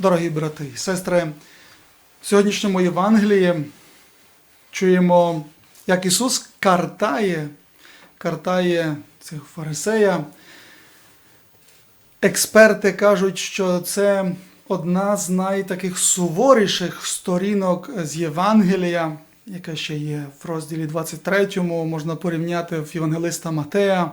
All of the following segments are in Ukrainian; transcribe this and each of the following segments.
Дорогі брати і сестри, в сьогоднішньому Євангелії чуємо, як Ісус картає, картає цих фарисея. Експерти кажуть, що це одна з найтаких суворіших сторінок з Євангелія, яка ще є в розділі 23, можна порівняти в Євангелиста Матея,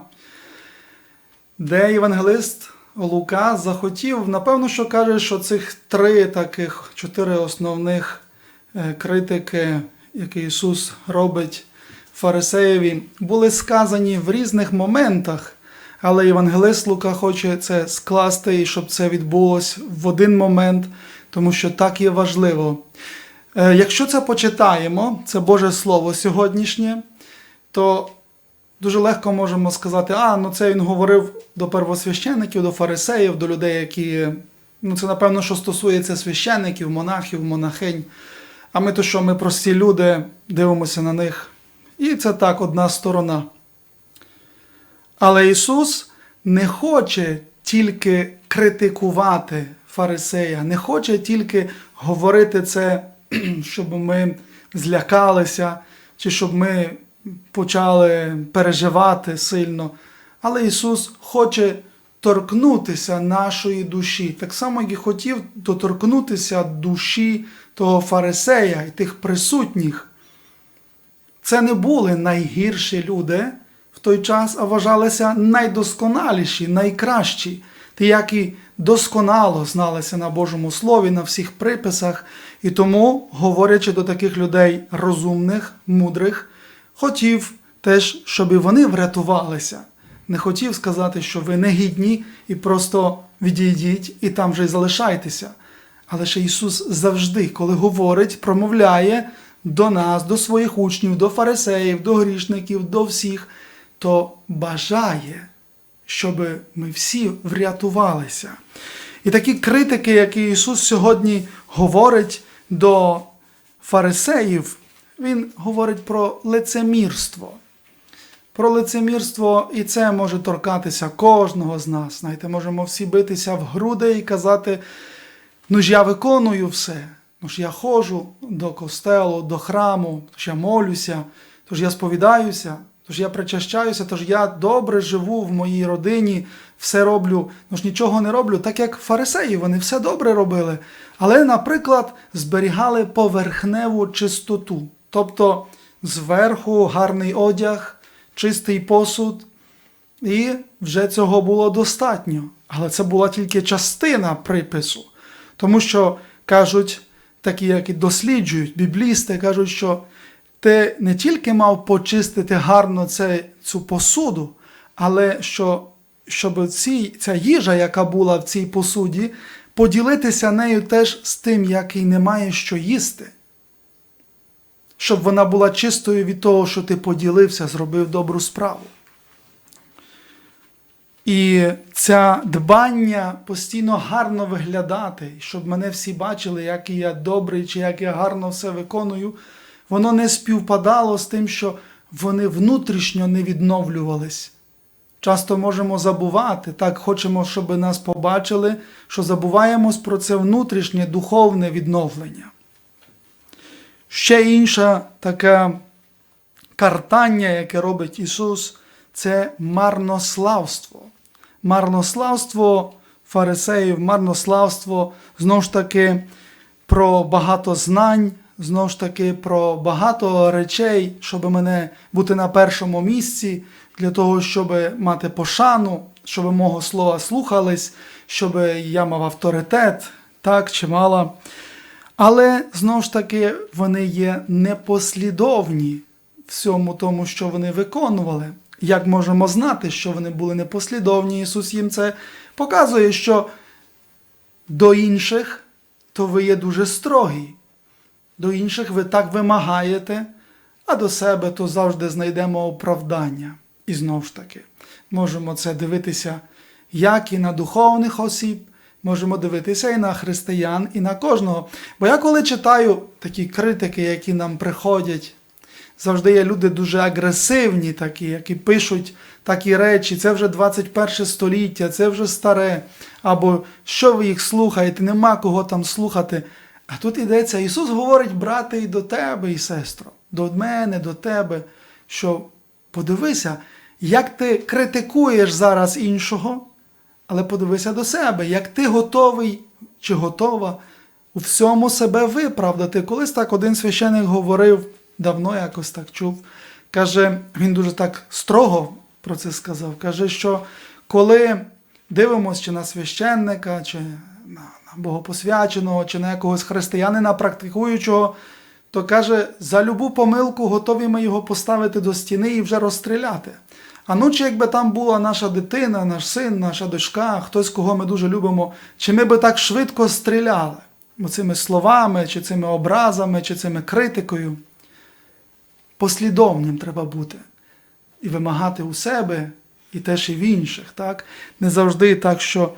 де євангелист Лука захотів, напевно, що каже, що цих три таких чотири основних е, критики, які Ісус робить фарисеєві, були сказані в різних моментах. Але Євангелист Лука хоче це скласти і щоб це відбулося в один момент, тому що так є важливо. Е, Якщо це почитаємо, це Боже Слово сьогоднішнє, то дуже легко можемо сказати, а ну це він говорив до первосвящеників, до фарисеїв, до людей, які. Ну, це напевно, що стосується священиків, монахів, монахинь. А ми то що, ми прості люди, дивимося на них. І це так, одна сторона. Але Ісус не хоче тільки критикувати фарисея, не хоче тільки говорити це, щоб ми злякалися, чи щоб ми почали переживати сильно. Але Ісус хоче торкнутися нашої душі, так само, як і хотів доторкнутися душі того фарисея і тих присутніх. Це не були найгірші люди в той час, а вважалися найдосконаліші, найкращі, ті, які досконало зналися на Божому Слові, на всіх приписах, і тому, говорячи до таких людей розумних, мудрих, хотів теж, щоб вони врятувалися. Не хотів сказати, що ви не гідні і просто відійдіть і там вже й залишайтеся. Але ще Ісус завжди, коли говорить, промовляє до нас, до своїх учнів, до фарисеїв, до грішників, до всіх, то бажає, щоб ми всі врятувалися. І такі критики, які Ісус сьогодні говорить до фарисеїв, Він говорить про лицемірство. Про лицемірство, і це може торкатися кожного з нас. Знаєте, можемо всі битися в груди і казати, ну ж я виконую все. Ну ж я ходжу до костелу, до храму, тож я молюся, тож я сповідаюся, тож я причащаюся, тож я добре живу в моїй родині, все роблю, ну ж нічого не роблю, так як фарисеї, вони все добре робили. Але, наприклад, зберігали поверхневу чистоту. Тобто зверху гарний одяг, чистий посуд, і вже цього було достатньо. Але це була тільки частина припису. Тому що кажуть, такі, які досліджують, біблісти, кажуть, що ти не тільки мав почистити гарно це, цю посуду, але що, щоб ці, ця їжа, яка була в цій посуді, поділитися нею теж з тим, який не має що їсти. Щоб вона була чистою від того, що ти поділився, зробив добру справу. І це дбання постійно гарно виглядати, щоб мене всі бачили, який я добрий, чи як я гарно все виконую, воно не співпадало з тим, що вони внутрішньо не відновлювались. Часто можемо забувати, так хочемо, щоб нас побачили, що забуваємось про це внутрішнє духовне відновлення. Ще інше таке картання, яке робить Ісус, це марнославство. Марнославство фарисеїв, марнославство знову ж таки про багато знань, знову ж таки про багато речей, щоб мене бути на першому місці, для того, щоб мати пошану, щоб мого слова слухались, щоб я мав авторитет, так чи мала. Але знову ж таки вони є непослідовні всьому тому, що вони виконували. Як можемо знати, що вони були непослідовні? Ісус їм це показує, що до інших то ви є дуже строгі, до інших ви так вимагаєте, а до себе то завжди знайдемо оправдання. І знову ж таки, можемо це дивитися як і на духовних осіб, можемо дивитися і на християн, і на кожного. Бо я коли читаю такі критики, які нам приходять завжди є люди дуже агресивні, такі, які пишуть такі речі, це вже 21 століття, це вже старе. Або що ви їх слухаєте, нема кого там слухати. А тут йдеться, Ісус говорить, брате, і до тебе, і сестро, до мене, до тебе, що подивися, як ти критикуєш зараз іншого, але подивися до себе, як ти готовий чи готова у всьому себе виправдати. Колись так один священик говорив, давно якось так чув. Каже, він дуже так строго про це сказав. Каже, що коли дивимося чи на священника, чи на, богопосвяченого, чи на якогось християнина практикуючого, то каже, за любу помилку готові ми його поставити до стіни і вже розстріляти. А ну, чи якби там була наша дитина, наш син, наша дочка, хтось, кого ми дуже любимо, чи ми би так швидко стріляли цими словами, чи цими образами, чи цими критикою? Послідовним треба бути і вимагати у себе, і теж і в інших. Так? Не завжди так, що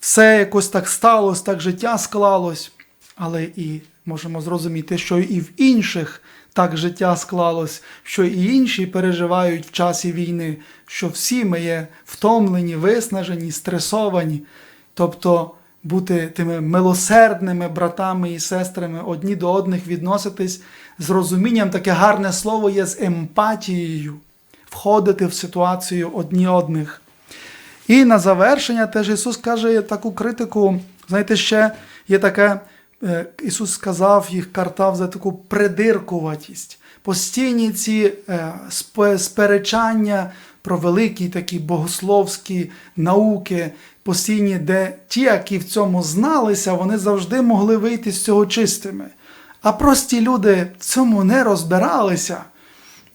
все якось так сталося, так життя склалось, але і можемо зрозуміти, що і в інших так життя склалось, що і інші переживають в часі війни, що всі ми є втомлені, виснажені, стресовані. Тобто бути тими милосердними братами і сестрами, одні до одних відноситись з розумінням, таке гарне слово є з емпатією, входити в ситуацію одні одних. І на завершення теж Ісус каже таку критику. Знаєте, ще є таке, Ісус сказав, їх картав за таку придиркуватість. Постійні ці е, сперечання про великі такі богословські науки, постійні, де ті, які в цьому зналися, вони завжди могли вийти з цього чистими. А прості люди в цьому не розбиралися.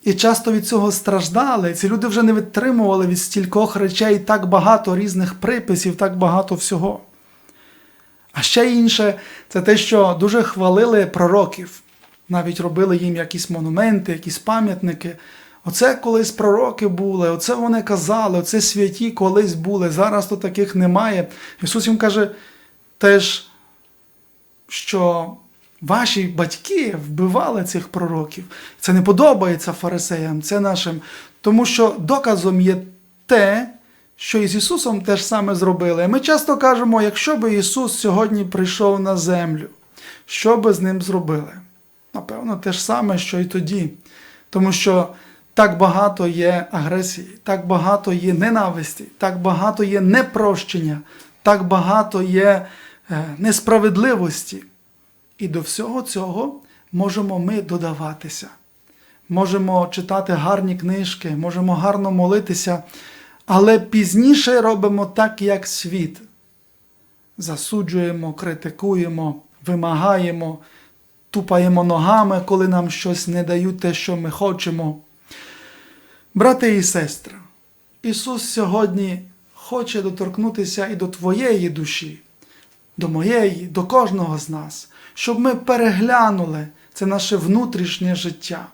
І часто від цього страждали. Ці люди вже не витримували від стількох речей так багато різних приписів, так багато всього. А ще інше, це те, що дуже хвалили пророків, навіть робили їм якісь монументи, якісь пам'ятники. Оце колись пророки були, оце вони казали, оце святі колись були. Зараз то таких немає. Ісус їм каже теж, що ваші батьки вбивали цих пророків. Це не подобається фарисеям, це нашим. Тому що доказом є те, що і з Ісусом теж саме зробили. Ми часто кажемо, якщо би Ісус сьогодні прийшов на землю, що би з ним зробили? Напевно, те ж саме, що й тоді. Тому що так багато є агресії, так багато є ненависті, так багато є непрощення, так багато є е, несправедливості. І до всього цього можемо ми додаватися. Можемо читати гарні книжки, можемо гарно молитися, але пізніше робимо так, як світ. Засуджуємо, критикуємо, вимагаємо, тупаємо ногами, коли нам щось не дають те, що ми хочемо. Брати і сестри, Ісус сьогодні хоче доторкнутися і до твоєї душі, до моєї, до кожного з нас, щоб ми переглянули це наше внутрішнє життя,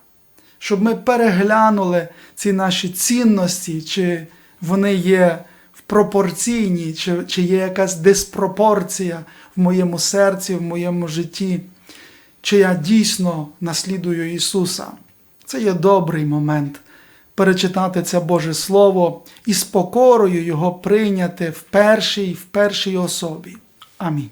щоб ми переглянули ці наші цінності, чи вони є в пропорційні, чи, чи є якась диспропорція в моєму серці, в моєму житті, чи я дійсно наслідую Ісуса. Це є добрий момент перечитати це Боже Слово і з покорою його прийняти в першій, в першій особі. Амінь.